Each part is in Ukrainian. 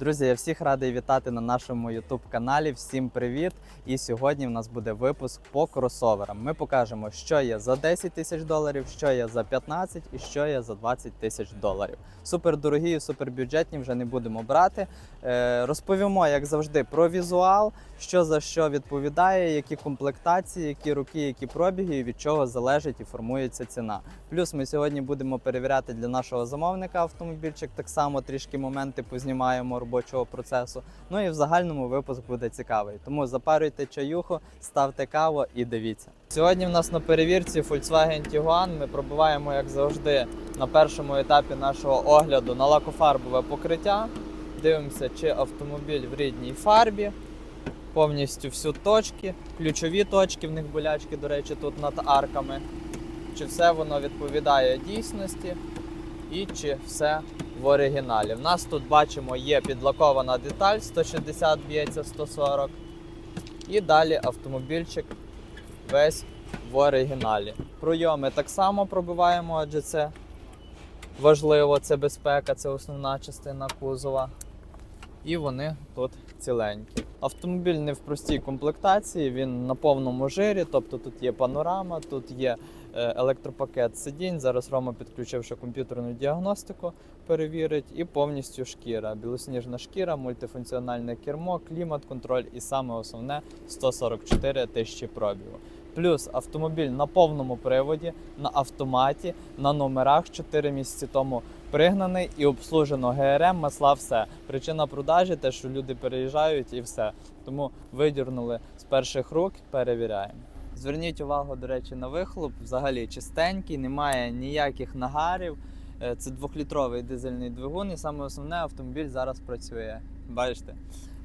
Друзі, я всіх радий вітати на нашому youtube каналі. Всім привіт! І сьогодні в нас буде випуск по кросоверам. Ми покажемо, що є за 10 тисяч доларів, що є за 15 і що є за 20 тисяч доларів. Супер дорогі і супер бюджетні вже не будемо брати. Е, розповімо, як завжди, про візуал, що за що відповідає, які комплектації, які руки, які пробіги, і від чого залежить і формується ціна. Плюс ми сьогодні будемо перевіряти для нашого замовника автомобільчик. Так само трішки моменти познімаємо робочого процесу. Ну і в загальному випуск буде цікавий. Тому запарюйте чаюху, ставте каву і дивіться. Сьогодні в нас на перевірці Volkswagen Tiguan. Ми пробуваємо, як завжди, на першому етапі нашого огляду на лакофарбове покриття. Дивимося, чи автомобіль в рідній фарбі. Повністю всю точки, ключові точки, в них болячки, до речі, тут над арками. Чи все воно відповідає дійсності і чи все в оригіналі. В нас тут бачимо є підлакована деталь 160 б'ється 140. І далі автомобільчик весь в оригіналі. Пройоми так само пробиваємо, адже це важливо, це безпека, це основна частина кузова. І вони тут ціленькі. Автомобіль не в простій комплектації, він на повному жирі, тобто тут є панорама, тут є електропакет сидінь. Зараз Рома, підключивши комп'ютерну діагностику, перевірить, і повністю шкіра. Білосніжна шкіра, мультифункціональне кермо, клімат-контроль і саме основне 144 тисячі пробігу. Плюс автомобіль на повному приводі, на автоматі, на номерах 4 місяці тому пригнаний і обслужено ГРМ, масла, все. Причина продажі те, що люди переїжджають і все. Тому видірнули з перших рук, перевіряємо. Зверніть увагу, до речі, на вихлоп. Взагалі чистенький, немає ніяких нагарів. Е, Це двохлітровий дизельний двигун, і саме основне автомобіль зараз працює. Бачите?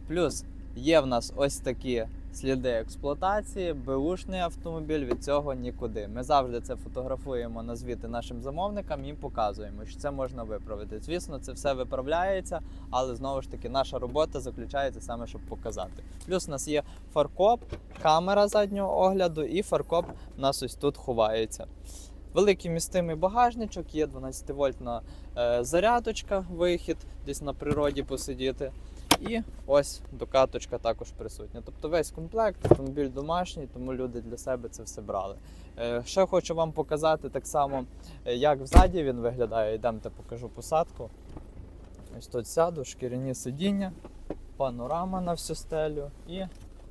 Плюс є в нас ось такі сліди експлуатації, беушний автомобіль від цього нікуди. Ми завжди це фотографуємо на звіти нашим замовникам і показуємо, що це можна виправити. Звісно, це все виправляється, але знову ж таки наша робота заключається саме, щоб показати. Плюс у нас є фаркоп, камера заднього огляду, і фаркоп у нас ось тут ховається. Великий містимий багажничок, є 12-вольтна е, зарядочка, вихід, десь на природі посидіти. І ось докаточка також присутня. Тобто весь комплект, автомобіль домашній, тому люди для себе це все брали. Е, ще хочу вам показати так само, е, як взаді він виглядає. Йдемте, покажу посадку. Ось тут сяду, шкіряні сидіння, панорама на всю стелю і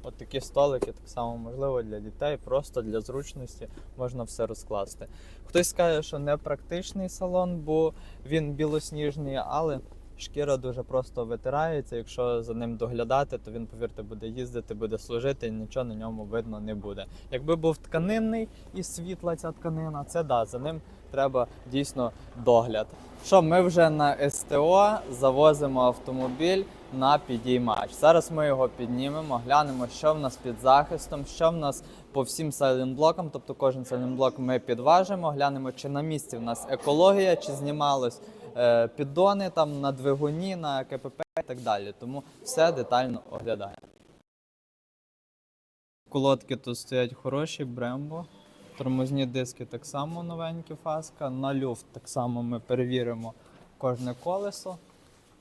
от такі столики, так само можливо для дітей, просто для зручності можна все розкласти. Хтось скаже, що не практичний салон, бо він білосніжний, але шкіра дуже просто витирається. Якщо за ним доглядати, то він, повірте, буде їздити, буде служити, і нічого на ньому видно не буде. Якби був тканинний і світла ця тканина, це да, за ним треба дійсно догляд. Що ми вже на СТО завозимо автомобіль на підіймач. Зараз ми його піднімемо, глянемо, що в нас під захистом, що в нас по всім сайлентблокам, тобто кожен сайлентблок ми підважимо, глянемо, чи на місці в нас екологія, чи знімалось піддони там на двигуні, на КПП і так далі. Тому все детально оглядаємо. Колодки тут стоять хороші, брембо. Тормозні диски так само новенькі фаска. На люфт так само ми перевіримо кожне колесо.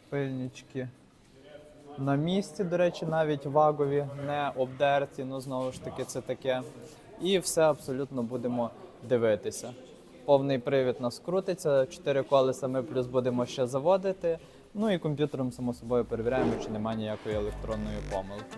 Пильнички на місці, до речі, навіть вагові, не обдерті, ну знову ж таки, це таке. І все абсолютно будемо дивитися. Повний привід нас крутиться, чотири колеса ми плюс будемо ще заводити. Ну і комп'ютером, само собою, перевіряємо, чи немає ніякої електронної помилки.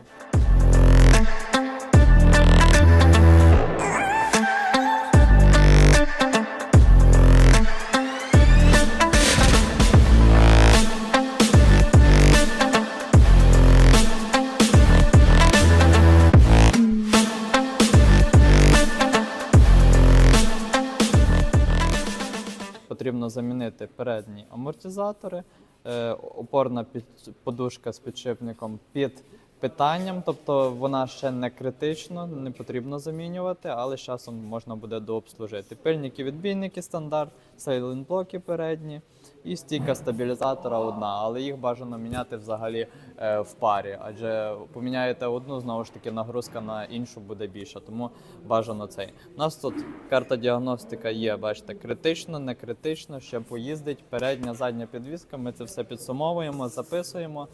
Потрібно замінити передні амортизатори, е, опорна подушка з підшипником під питанням, тобто вона ще не критично, не потрібно замінювати, але з часом можна буде дообслужити. Пильники, відбійники стандарт, сейлент-блоки передні і стійка стабілізатора одна, але їх бажано міняти взагалі е, в парі, адже поміняєте одну, знову ж таки нагрузка на іншу буде більша, тому бажано цей. У нас тут карта діагностика є, бачите, критично, не критично, ще поїздить, передня, задня підвізка. Ми це все підсумовуємо, записуємо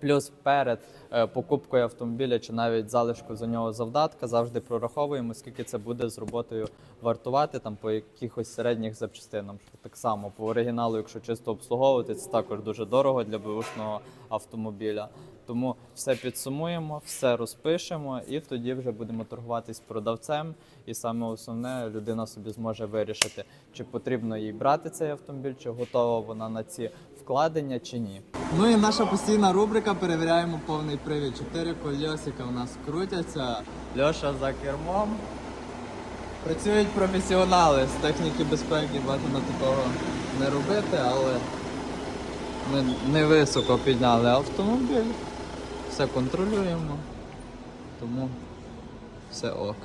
Плюс перед е, покупкою автомобіля чи навіть залишку за нього завдатка завжди прораховуємо, скільки це буде з роботою вартувати там по якихось середніх запчастинам. Так само по оригіналу, якщо чисто обслуговувати, це також дуже дорого для бушного автомобіля. Тому все підсумуємо, все розпишемо, і тоді вже будемо торгуватись продавцем. І саме основне, людина собі зможе вирішити, чи потрібно їй брати цей автомобіль, чи готова вона на ці вкладення, чи ні. Ну і наша постійна рубрика перевіряємо повний привід. Чотири кольосика у нас крутяться. Льоша за кермом. Працюють професіонали з техніки безпеки, бажано такого не робити, але ми не високо підняли автомобіль, все контролюємо, тому все ок.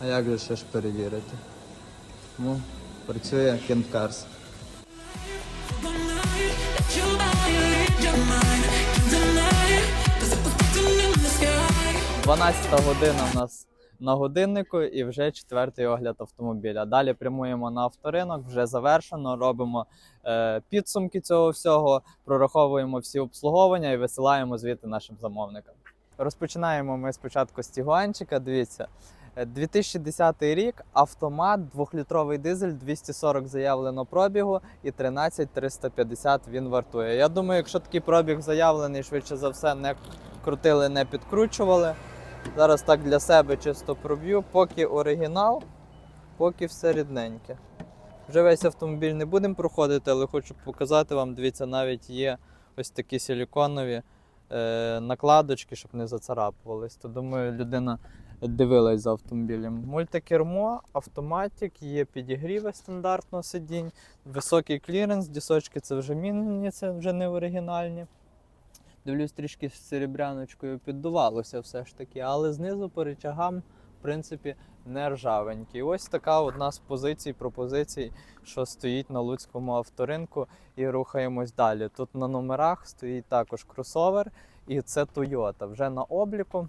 А як же ще ж перевірити? Тому працює sky. 12 година у нас на годиннику і вже четвертий огляд автомобіля. Далі прямуємо на авторинок, вже завершено. Робимо е, підсумки цього всього, прораховуємо всі обслуговування і висилаємо звіти нашим замовникам. Розпочинаємо ми спочатку з Тігуанчика. Дивіться, е, 2010 рік, автомат, 2-літровий дизель, 240 заявлено пробігу і 13350 він вартує. Я думаю, якщо такий пробіг заявлений, швидше за все, не крутили, не підкручували. Зараз так для себе чисто проб'ю, поки оригінал, поки все рідненьке. Вже весь автомобіль не будемо проходити, але хочу показати вам, дивіться, навіть є ось такі силіконові е, накладочки, щоб не зацарапувались. То думаю, людина дивилась за автомобілем. Мультикермо, автоматик, є підігріви стандартно сидінь, високий кліренс, дісочки це вже мінні, це вже не оригінальні. Дивлюсь, трішки з серебряночкою піддувалося все ж таки, але знизу по речагам, в принципі, не ржавенькі. Ось така одна з позицій, пропозицій, що стоїть на Луцькому авторинку, і рухаємось далі. Тут на номерах стоїть також кросовер, і це Toyota. Вже на обліку.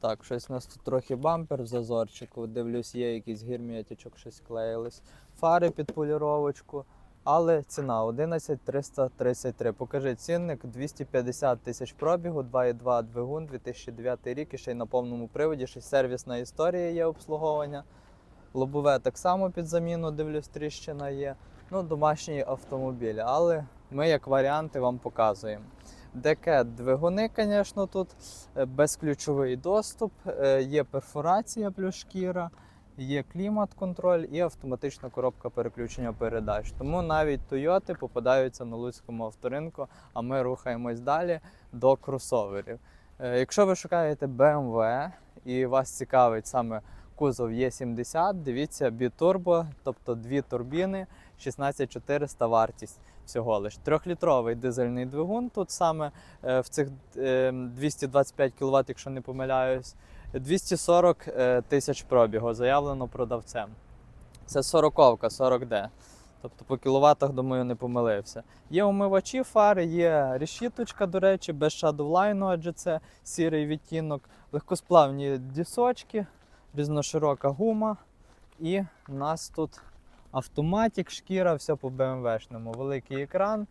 Так, щось у нас тут трохи бампер в зазорчику. Дивлюсь, є якийсь гірметичок, щось клеїлось. Фари під поліровочку. Але ціна 11333. Покажи цінник 250 тисяч пробігу, 2,2 двигун, 2009 рік і ще й на повному приводі, ще й сервісна історія є обслуговування. Лобове так само під заміну, дивлюсь, тріщина є. Ну, домашній автомобіль, але ми як варіанти вам показуємо. ДК двигуни, звісно, тут е, безключовий доступ, е, є перфорація плюс шкіра, є клімат-контроль і автоматична коробка переключення передач. Тому навіть Toyota попадаються на Луцькому авторинку, а ми рухаємось далі до кросоверів. Е, Якщо ви шукаєте BMW і вас цікавить саме кузов Е70, дивіться бітурбо, тобто дві турбіни, 16400 вартість всього лиш. Трьохлітровий дизельний двигун. Тут саме е, в цих е, 225 кВт, якщо не помиляюсь, 240 е, тисяч пробігу заявлено продавцем. Це 40-ка, 40D. Тобто по кіловатах, думаю, не помилився. Є умивачі фари, є решіточка, до речі, без шадовлайну, адже це сірий відтінок, легкосплавні дісочки, різноширока гума. І у нас тут автоматик, шкіра, все по BMW-шному. Великий екран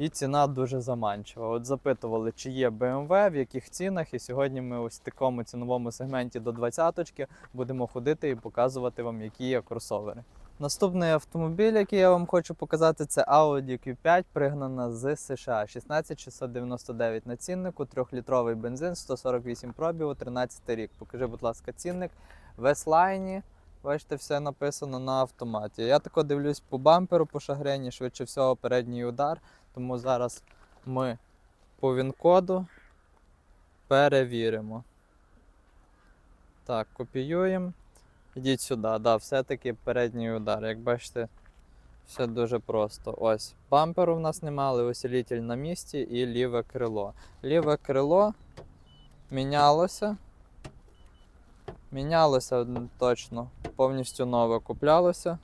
і ціна дуже заманчива. От запитували, чи є BMW, в яких цінах. І сьогодні ми ось в такому ціновому сегменті до 20-ки будемо ходити і показувати вам, які є кросовери. Наступний автомобіль, який я вам хочу показати, це Audi Q5, пригнана з США. 16699 на ціннику, 3-літровий бензин, 148 пробігу, 13 рік. Покажи, будь ласка, цінник. В S-Line, бачите, все написано на автоматі. Я тако дивлюсь по бамперу, по шагрені, швидше всього, передній удар. Тому зараз ми по він-коду перевіримо. Так, копіюємо. Ідіть сюди, да, все-таки передній удар. Як бачите, все дуже просто. Ось бамперу в нас немає, але усилитель на місці і ліве крило. Ліве крило мінялося. Мінялося точно, повністю нове куплялося.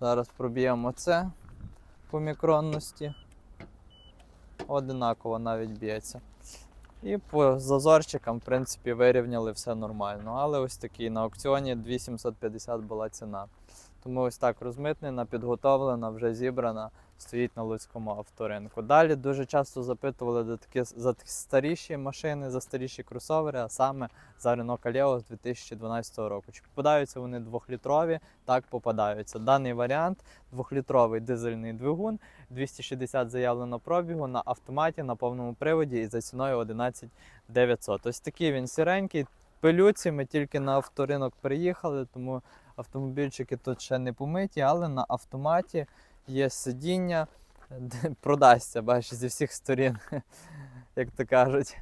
Зараз проб'ємо це по мікронності. Одинаково навіть б'ється. І по зазорчикам, в принципі, вирівняли все нормально. Але ось такий на аукціоні 2750 була ціна. Тому ось так розмитнена, підготовлена, вже зібрана, стоїть на Луцькому авторинку. Далі дуже часто запитували за такі, за старіші машини, за старіші кросовери, а саме за Renault Kaleo з 2012 року. Чи попадаються вони двохлітрові? Так, попадаються. Даний варіант двохлітровий дизельний двигун, 260 заявлено пробігу на автоматі на повному приводі і за ціною 11 900. Ось такий він сіренький. Пилюці ми тільки на авторинок приїхали, тому автомобільчики тут ще не помиті, але на автоматі є сидіння, продасться, бачиш, зі всіх сторін, як то кажуть,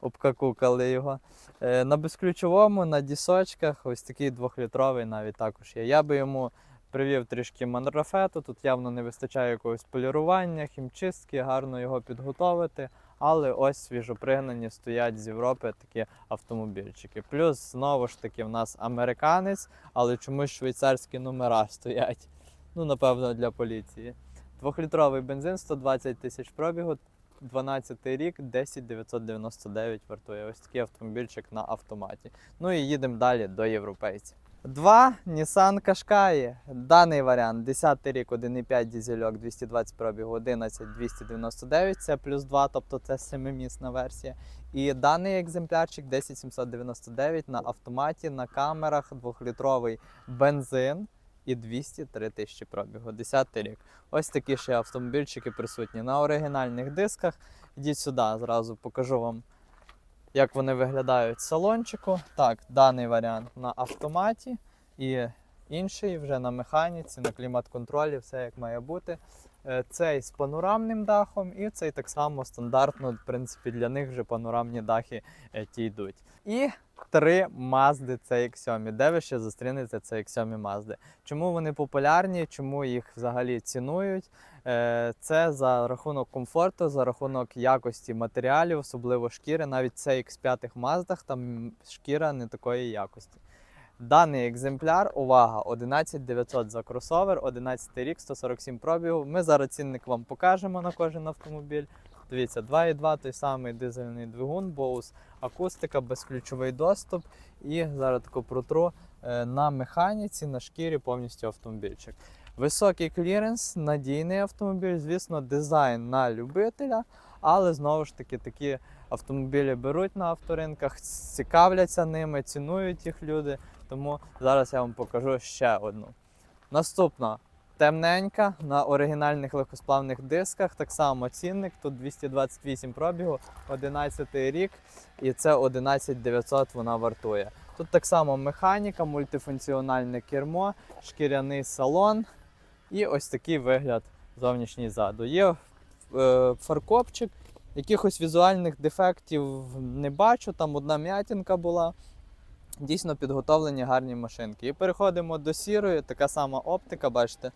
обкакукали його. Е, На безключовому, на дісочках, ось такий двохлітровий навіть також є. Я би йому привів трішки манрафету, тут явно не вистачає якогось полірування, хімчистки, гарно його підготовити. Але ось свіжопригнані стоять з Європи такі автомобільчики. Плюс знову ж таки в нас американець, але чомусь швейцарські номера стоять. Ну, напевно, для поліції. Двохлітровий бензин, 120 тисяч пробігу, 12 рік, 10 999 вартує. Ось такий автомобільчик на автоматі. Ну і їдемо далі до європейців. Два Nissan Qashqai. Даний варіант 10 рік, 1,5 дізельок, 220 пробігу, 11 299, це плюс 2, тобто це семимісна версія. І даний екземплярчик 10799 на автоматі, на камерах, 2-літровий бензин і 203 тисячі пробігу. 10 рік. Ось такі ще автомобільчики присутні на оригінальних дисках. Ідіть сюди, зразу покажу вам, як вони виглядають з салончику. Так, даний варіант на автоматі і інший вже на механіці, на клімат-контролі, все як має бути. Е, Цей з панорамним дахом, і цей так само стандартно, в принципі, для них вже панорамні дахи е, ті йдуть. І три Mazda CX-7. Де ви ще зустрінете CX-7 Mazda? Чому вони популярні? Чому їх взагалі цінують? Е, Це за рахунок комфорту, за рахунок якості матеріалів, особливо шкіри. Навіть в CX-5 Mazda там шкіра не такої якості. Даний екземпляр, увага, 11900 за кросовер, 11 рік, 147 пробігу. Ми зараз цінник вам покажемо на кожен автомобіль. Дивіться, 2.2 той самий дизельний двигун, Bose, акустика, безключовий доступ. І зараз тако протру е, на механіці, на шкірі повністю автомобільчик. Високий кліренс, надійний автомобіль, звісно, дизайн на любителя, але знову ж таки такі автомобілі беруть на авторинках, цікавляться ними, цінують їх люди. Тому зараз я вам покажу ще одну. Наступна темненька на оригінальних легкосплавних дисках. Так само цінник. Тут 228 пробігу, 11 рік, і це 11900 вона вартує. Тут так само механіка, мультифункціональне кермо, шкіряний салон і ось такий вигляд зовнішній ззаду. Є е, фаркопчик, якихось візуальних дефектів не бачу. Там одна м'ятінка була. Дійсно підготовлені гарні машинки. І переходимо до сірої, така сама оптика, бачите.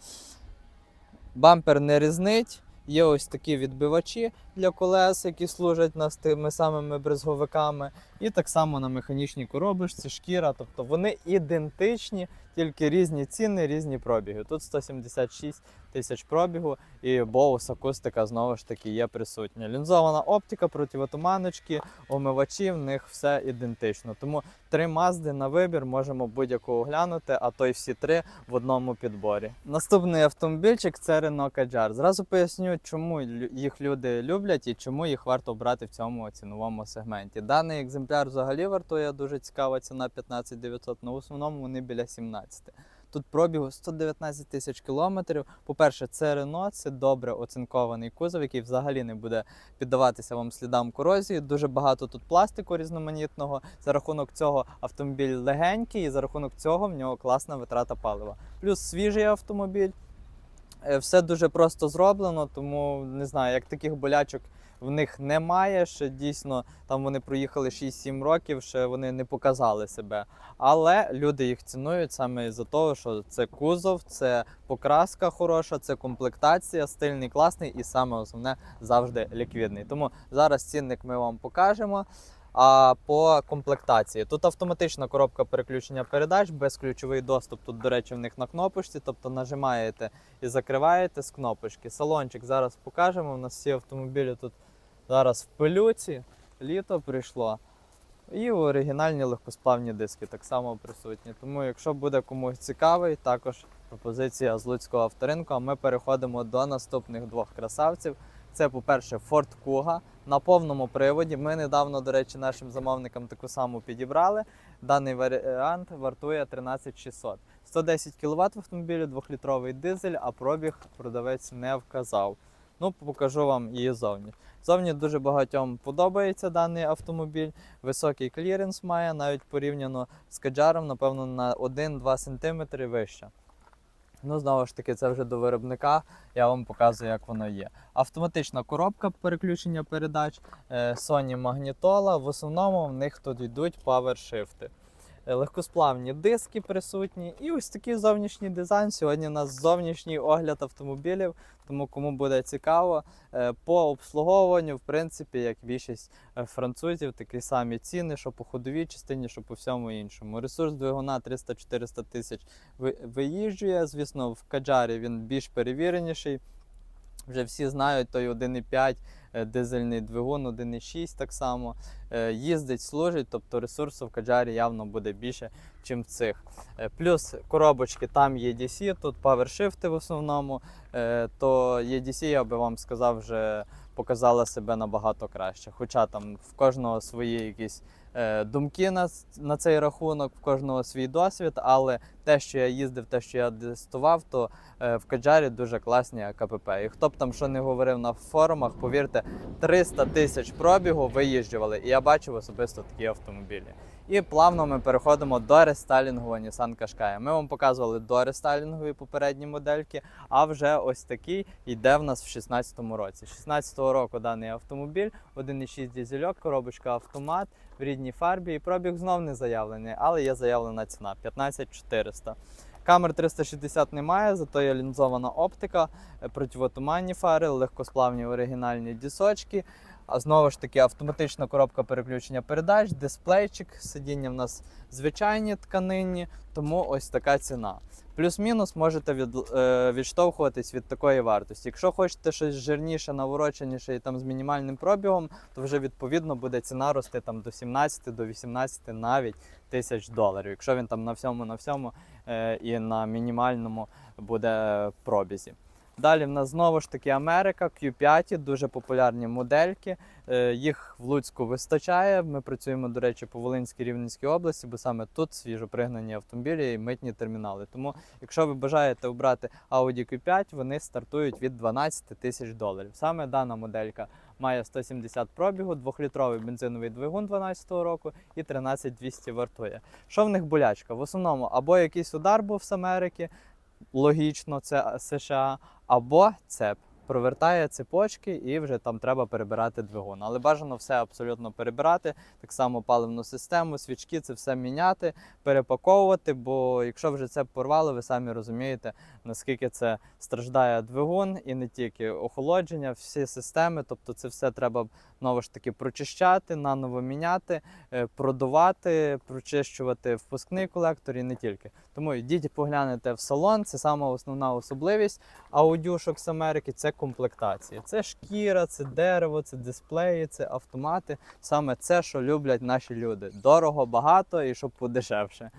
Бампер не різнить. Є ось такі відбивачі для колес, які служать нас тими самими брезговиками. І так само на механічній коробочці, шкіра. Тобто вони ідентичні, тільки різні ціни, різні пробіги. Тут 176 тисяч пробігу, і Bose акустика знову ж таки є присутня. Лінзована оптика, противотуманочки, омивачі, в них все ідентично. Тому три мазди на вибір можемо будь-яку оглянути, а то й всі три в одному підборі. Наступний автомобільчик це Renault Kadjar. Зразу поясню, чому їх люди люблять і чому їх варто брати в цьому ціновому сегменті. Даний екземпляр взагалі вартує дуже цікава ціна 15 900, але в основному вони біля 17. Тут пробігу 119 тисяч кілометрів. По-перше, це Renault, це добре оцинкований кузов, який взагалі не буде піддаватися вам слідам корозії. Дуже багато тут пластику різноманітного. За рахунок цього автомобіль легенький, і за рахунок цього в нього класна витрата палива. Плюс свіжий автомобіль. Е, Все дуже просто зроблено, тому не знаю, як таких болячок в них немає. Ще дійсно там вони проїхали 6-7 років, ще вони не показали себе. Але люди їх цінують саме за того, що це кузов, це покраска хороша, це комплектація, стильний, класний і саме основне завжди ліквідний. Тому зараз цінник ми вам покажемо. А по комплектації тут автоматична коробка переключення передач, безключовий доступ. Тут, до речі, в них на кнопочці, тобто нажимаєте і закриваєте з кнопочки. Салончик зараз покажемо. У нас всі автомобілі тут зараз в пилюці. Літо прийшло. І оригінальні легкосплавні диски так само присутні. Тому, якщо буде комусь цікавий, також пропозиція з Луцького авторинку. А ми переходимо до наступних двох красавців. Це, по-перше, Ford Kuga на повному приводі. Ми недавно, до речі, нашим замовникам таку саму підібрали. Даний варіант вартує 13600. 110 кВт в автомобілі, 2-літровий дизель, а пробіг продавець не вказав. Ну, покажу вам її зовні. Зовні дуже багатьом подобається даний автомобіль. Високий кліренс має, навіть порівняно з каджаром, напевно, на 1-2 см вище. Ну, знову ж таки, це вже до виробника. Я вам показую, як воно є. Автоматична коробка переключення передач, е, Sony магнітола. В основному в них тут йдуть PowerShift. Е, Легкосплавні диски присутні. І ось такий зовнішній дизайн. Сьогодні у нас зовнішній огляд автомобілів. Тому кому буде цікаво, е, по обслуговуванню, в принципі, як більшість е, французів, такі самі ціни, що по ходовій частині, що по всьому іншому. Ресурс двигуна 300-400 тисяч виїжджує. Звісно, в Каджарі він більш перевіреніший. Вже всі знають той 1,5 е, дизельний двигун, 1,6 так само. Е, Їздить, служить, тобто ресурсу в Каджарі явно буде більше, ніж в цих. Е, Плюс коробочки там є DC, тут PowerShift в основному. Е, То EDC, я би вам сказав, вже показала себе набагато краще. Хоча там в кожного свої якісь е, думки на, на цей рахунок, в кожного свій досвід, але те, що я їздив, те, що я тестував, то е, в Каджарі дуже класні КПП. І хто б там що не говорив на форумах, повірте, 300 тисяч пробігу виїжджували, і я бачив особисто такі автомобілі. І плавно ми переходимо до рестайлінгового Nissan Qashqai. Ми вам показували до рестайлінгової попередні модельки, а вже ось такий йде в нас в 16-му році. 16-го року даний автомобіль, 1,6 дізельок, коробочка автомат в рідній фарбі, і пробіг знов не заявлений, але є заявлена ціна 15400. Камер 360 немає, зато є лінзована оптика, противотуманні фари, легкосплавні оригінальні дісочки. А знову ж таки автоматична коробка переключення передач, дисплейчик, сидіння в нас звичайні тканинні, тому ось така ціна. Плюс-мінус можете від, е, відштовхуватись від такої вартості. Якщо хочете щось жирніше, навороченіше і там з мінімальним пробігом, то вже відповідно буде ціна рости там до 17, до 18 навіть тисяч доларів. Якщо він там на всьому на всьому е, і на мінімальному буде пробізі. Далі в нас знову ж таки Америка, Q5, дуже популярні модельки. Е, Їх в Луцьку вистачає. Ми працюємо, до речі, по Волинській Рівненській області, бо саме тут свіжо пригнані автомобілі і митні термінали. Тому, якщо ви бажаєте обрати Audi Q5, вони стартують від 12 тисяч доларів. Саме дана моделька має 170 пробігу, 2-літровий бензиновий двигун 12 року і 13200 вартує. Що в них болячка? В основному або якийсь удар був з Америки, логічно, це США, або цеп. Провертає цепочки і вже там треба перебирати двигун. Але бажано все абсолютно перебирати, так само паливну систему, свічки, це все міняти, перепаковувати. Бо якщо вже це порвало, ви самі розумієте, наскільки це страждає двигун і не тільки охолодження, всі системи. Тобто це все треба знову ж таки прочищати, наново міняти, е, продувати, прочищувати впускний колектор і не тільки. Тому йдіть поглянете в салон. Це сама основна особливість аудюшок з Америки це комплектації. Це шкіра, це дерево, це дисплеї, це автомати. Саме це, що люблять наші люди. Дорого, багато і щоб подешевше.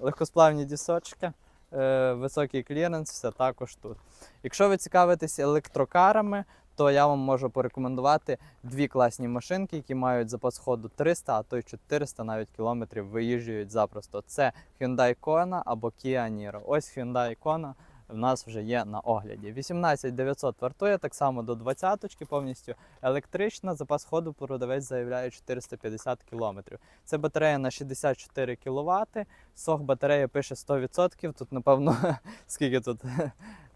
Легкосплавні дісочки, е, високий кліренс, все також тут. Якщо ви цікавитесь електрокарами, то я вам можу порекомендувати дві класні машинки, які мають запас ходу 300, а то й 400 навіть кілометрів виїжджують запросто. Це Hyundai Kona або Kia Niro. Ось Hyundai Kona в нас вже є на огляді. 18900 вартує, так само до 20-ки, повністю електрична. Запас ходу продавець заявляє 450 км. Це батарея на 64 кВт. Сох батареї пише 100%. Тут, напевно, скільки тут?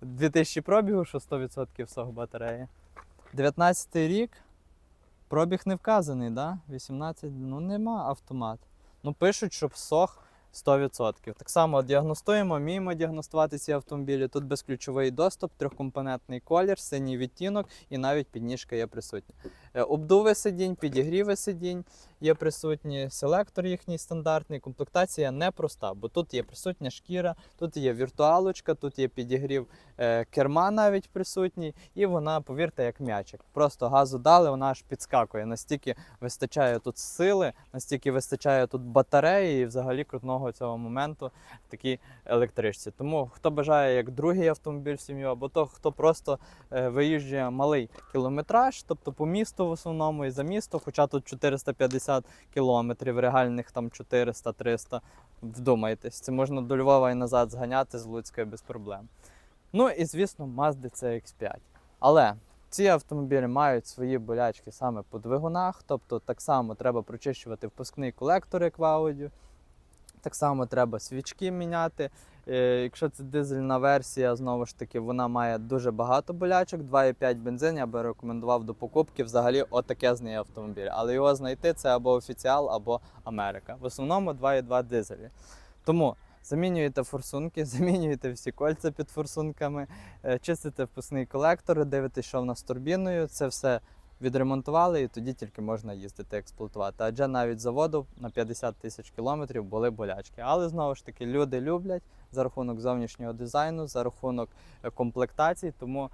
2000 пробігу, що 100% сох батареї. 19 рік. Пробіг не вказаний, да? 18, ну нема автомат. Ну пишуть, щоб сох 100%. Так само діагностуємо, вміємо діагностувати ці автомобілі. Тут безключовий доступ, трьохкомпонентний колір, синій відтінок і навіть підніжка є присутня. Е, Обдуви сидінь, підігріви сидінь є присутні, селектор їхній стандартний, комплектація непроста, бо тут є присутня шкіра, тут є віртуалочка, тут є підігрів е, керма навіть присутній, і вона, повірте, як м'ячик. Просто газу дали, вона аж підскакує. Настільки вистачає тут сили, настільки вистачає тут батареї і взагалі крутного цього моменту в такій електричці. Тому хто бажає як другий автомобіль в сім'ю, або то, хто просто е, виїжджає малий кілометраж, тобто по місту в основному і за місто, хоча тут 450 кілометрів, реальних там 400-300. Вдумайтесь, це можна до Львова і назад зганяти з Луцька без проблем. Ну і звісно, Mazda CX5. Але ці автомобілі мають свої болячки саме по двигунах, тобто так само треба прочищувати впускний колектор, як в Audi. Так само треба свічки міняти. Е, Якщо це дизельна версія, знову ж таки, вона має дуже багато болячок. 2,5 бензин я би рекомендував до покупки взагалі отакезний автомобіль. Але його знайти це або офіціал, або Америка. В основному 2,2 дизелі. Тому замінюєте форсунки, замінюєте всі кольця під форсунками, е, чистите впускний колектор, дивитесь, що в нас з турбіною. Це все відремонтували і тоді тільки можна їздити експлуатувати. Адже навіть заводу на 50 тисяч кілометрів були болячки. Але знову ж таки люди люблять за рахунок зовнішнього дизайну, за рахунок е, комплектацій. Тому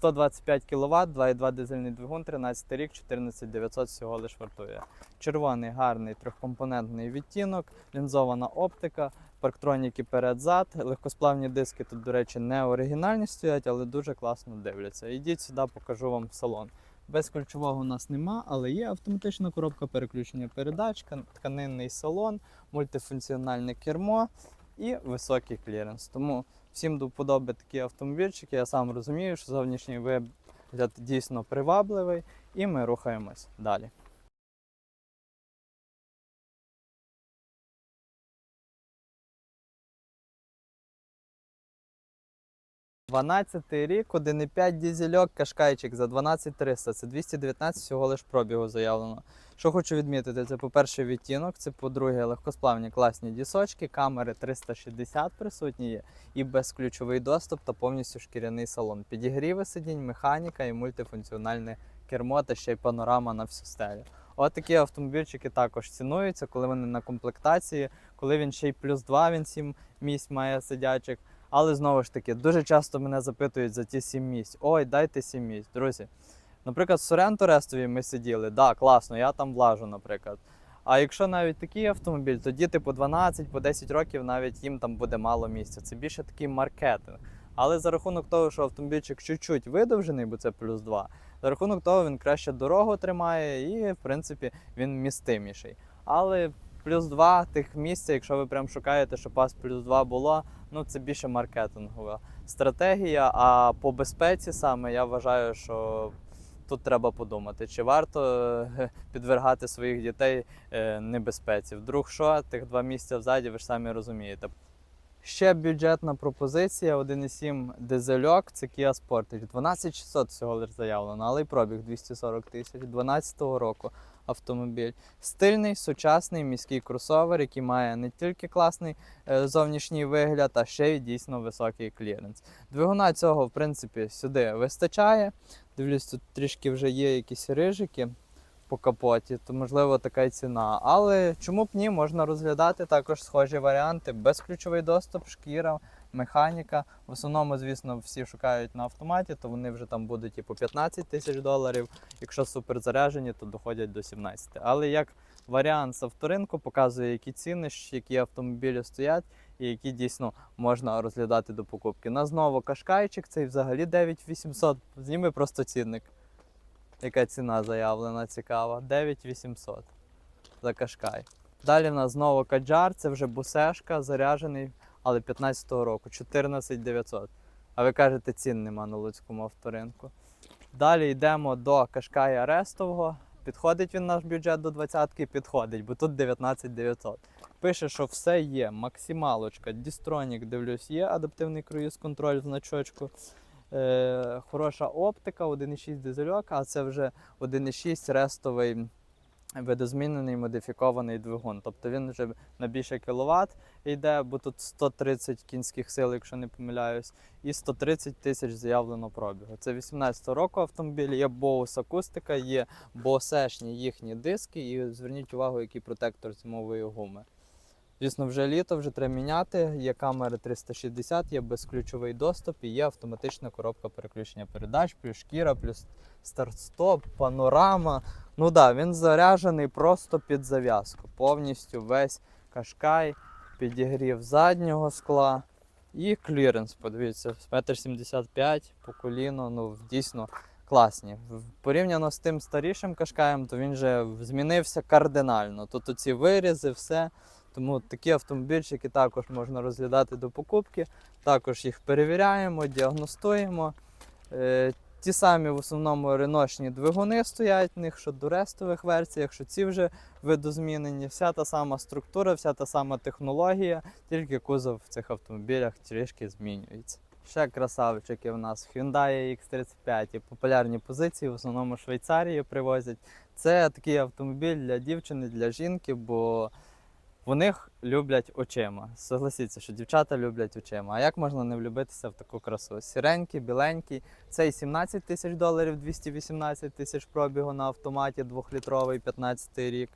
125 кВт, 2,2 дизельний двигун, 13 рік, 14900 всього лиш вартує. Червоний гарний трьохкомпонентний відтінок, лінзована оптика, парктроніки перед-зад, легкосплавні диски тут, до речі, не оригінальні стоять, але дуже класно дивляться. Ідіть сюди, покажу вам салон. Без ключового у нас нема, але є автоматична коробка переключення передач, тканинний салон, мультифункціональне кермо і високий кліренс. Тому всім до вподоби такі автомобільчики. Я сам розумію, що зовнішній вигляд дійсно привабливий, і ми рухаємось далі. 12 рік, 1,5 дізельок, кашкайчик за 12300. Це 219 всього лиш пробігу заявлено. Що хочу відмітити, це по-перше відтінок, це по-друге легкосплавні класні дісочки, камери 360 присутні є, і безключовий доступ та повністю шкіряний салон. Підігріви сидінь, механіка і мультифункціональне кермо та ще й панорама на всю стелю. От такі автомобільчики також цінуються, коли вони на комплектації, коли він ще й плюс 2, він 7 місць має сидячих. Але знову ж таки, дуже часто мене запитують за ті 7 місць. Ой, дайте 7 місць. Друзі, наприклад, в Соренто Рестові ми сиділи, да, класно, я там влажу, наприклад. А якщо навіть такий автомобіль, то діти по 12, по 10 років навіть їм там буде мало місця. Це більше такий маркетинг. Але за рахунок того, що автомобільчик чуть-чуть видовжений, бо це плюс 2, за рахунок того він краще дорогу тримає і, в принципі, він містиміший. Але плюс 2 тих місця, якщо ви прям шукаєте, щоб у вас плюс 2 було, ну це більше маркетингова стратегія. А по безпеці саме я вважаю, що тут треба подумати, чи варто е, підвергати своїх дітей е, небезпеці. Вдруг що, тих два місця взаді, ви ж самі розумієте. Ще бюджетна пропозиція 1,7 дизельок, це Kia Sportage. 12600 всього лише заявлено, але й пробіг 240 тисяч 12 року автомобіль. Стильний, сучасний міський кросовер, який має не тільки класний е, зовнішній вигляд, а ще й дійсно високий кліренс. Двигуна цього, в принципі, сюди вистачає. Дивлюсь, тут трішки вже є якісь рижики по капоті, то можливо така й ціна. Але чому б ні, можна розглядати також схожі варіанти. Безключовий доступ, шкіра, механіка. В основному, звісно, всі шукають на автоматі, то вони вже там будуть і по 15 тисяч доларів. Якщо суперзаряжені, то доходять до 17. Але як варіант з авторинку показує, які ціни, які автомобілі стоять і які дійсно можна розглядати до покупки. На знову кашкайчик, цей взагалі 9800. Зніми просто цінник. Яка ціна заявлена, цікава? 9800 за кашкай. Далі в нас знову каджар, це вже бусешка, заряджений, але 15-го року, 14900. А ви кажете, цін нема на Луцькому авторинку. Далі йдемо до Кашкая Арестового. Підходить він наш бюджет до 20-ки, підходить, бо тут 19900. Пише, що все є, максималочка, дістронік, дивлюсь, є адаптивний круїз-контроль в значочку. Е, хороша оптика, 1,6 дизельок, а це вже 1,6 рестовий видозмінений модифікований двигун. Тобто він вже на більше кіловат йде, бо тут 130 кінських сил, якщо не помиляюсь, і 130 тисяч заявлено пробігу. Це 18 року автомобіль, є Bose акустика, є Bose-шні їхні диски, і зверніть увагу, який протектор зимової гуми. Звісно, вже літо, вже треба міняти. Є камери 360, є безключовий доступ і є автоматична коробка переключення передач, плюс шкіра, плюс старт-стоп, панорама. Ну так, да, він заряджений просто під зав'язку. Повністю весь кашкай, підігрів заднього скла і кліренс. Подивіться, метр 75 по коліно, ну дійсно класні. Порівняно з тим старішим кашкаєм, то він вже змінився кардинально. Тут оці вирізи, все. Тому такі автомобільчики також можна розглядати до покупки. Також їх перевіряємо, діагностуємо. Е, ті самі в основному реношні двигуни стоять в них, що до рестових версіях, що ці вже видозмінені. Вся та сама структура, вся та сама технологія, тільки кузов в цих автомобілях трішки змінюється. Ще красавчики в нас Hyundai X35 і популярні позиції, в основному Швейцарії привозять. Це такий автомобіль для дівчини, для жінки, бо вони люблять очима. Согласіться, що дівчата люблять очима. А як можна не влюбитися в таку красу? Сіренький, біленький. Цей 17 тисяч доларів, 218 тисяч пробігу на автоматі, 2-літровий, 15 рік.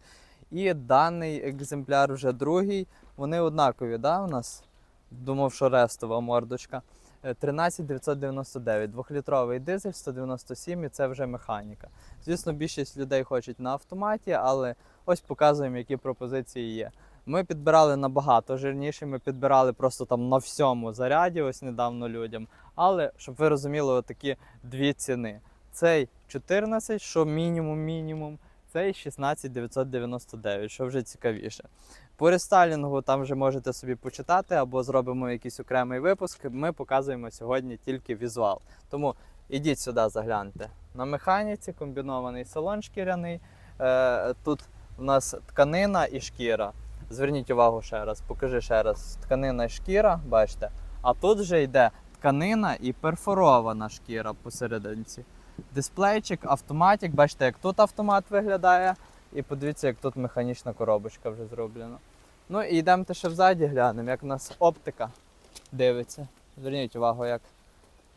І даний екземпляр вже другий. Вони однакові, да, у нас? Думав, що рестова мордочка. Е, 13999, 2-літровий дизель, 197 і це вже механіка. Звісно, більшість людей хочуть на автоматі, але ось показуємо, які пропозиції є. Ми підбирали набагато жирніше, ми підбирали просто там на всьому заряді, ось недавно людям. Але щоб ви розуміли, такі дві ціни. Цей 14, що мінімум мінімум, цей 16999, що вже цікавіше. По рестайлінгу там вже можете собі почитати або зробимо якийсь окремий випуск. Ми показуємо сьогодні тільки візуал. Тому ідіть сюди, загляньте. На механіці комбінований салон шкіряний. Е, тут у нас тканина і шкіра. Зверніть увагу ще раз, покажи ще раз. Тканина і шкіра, бачите. А тут вже йде тканина і перфорована шкіра посерединці. Дисплейчик, автоматик, бачите, як тут автомат виглядає. І подивіться, як тут механічна коробочка вже зроблена. Ну і йдемо ще взаді глянемо, як у нас оптика дивиться. Зверніть увагу, як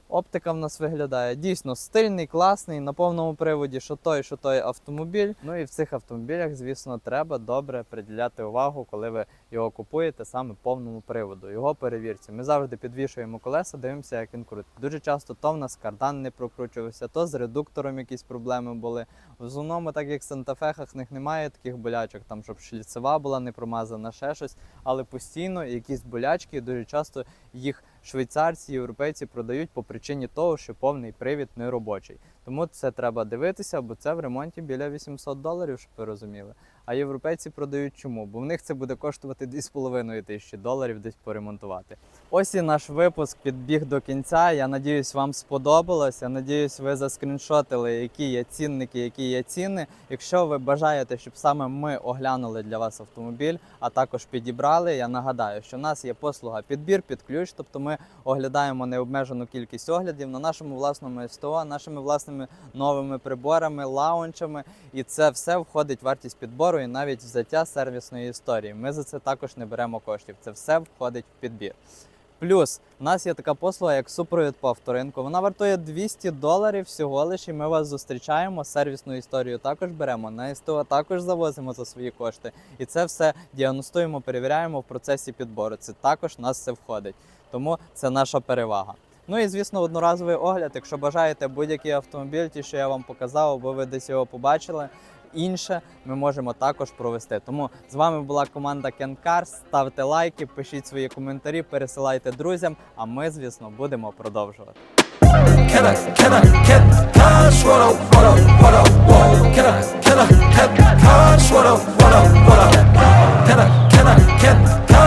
оптика в нас виглядає. Дійсно стильний, класний, на повному приводі, що той, що той автомобіль. Ну і в цих автомобілях, звісно, треба добре приділяти увагу, коли ви його купуєте саме повному приводу. Його перевірці. Ми завжди підвішуємо колеса, дивимося, як він крутить. Дуже часто то в нас кардан не прокручувався, то з редуктором якісь проблеми були. В основному, так як в Сантафехах, в них немає таких болячок, там щоб шліцева була не промазана, ще щось, але постійно якісь болячки, дуже часто їх швейцарці, європейці продають по причині того, що повний привід не робочий. Тому це треба дивитися, бо це в ремонті біля 800 доларів, щоб ви розуміли. А європейці продають чому? Бо в них це буде коштувати 2,5 тисячі доларів десь поремонтувати. Ось і наш випуск підбіг до кінця. Я надіюсь, вам сподобалось. Я надіюсь, ви заскріншотили, які є цінники, які є ціни. Якщо ви бажаєте, щоб саме ми оглянули для вас автомобіль, а також підібрали, я нагадаю, що в нас є послуга підбір під ключ, тобто ми оглядаємо необмежену кількість оглядів на нашому власному СТО, нашими власними новими приборами, лаунчами, і це все входить в вартість підбору і навіть взяття сервісної історії. Ми за це також не беремо коштів. Це все входить в підбір. Плюс у нас є така послуга, як супровід по авторинку. Вона вартує 200 доларів всього лише. і Ми вас зустрічаємо. Сервісну історію також беремо. На СТО також завозимо за свої кошти. І це все діагностуємо, перевіряємо в процесі підбору. Це також в нас все входить. Тому це наша перевага. Ну і звісно, одноразовий огляд. Якщо бажаєте будь-який автомобіль, ті, що я вам показав, або ви десь його побачили. Інше ми можемо також провести. Тому з вами була команда Cars. Ставте лайки, пишіть свої коментарі, пересилайте друзям. А ми, звісно, будемо продовжувати. Can I, can I, can cash? what up, what up, what up, whoa Can I, can I, can cash? what up, what up, what up Can I, can I, can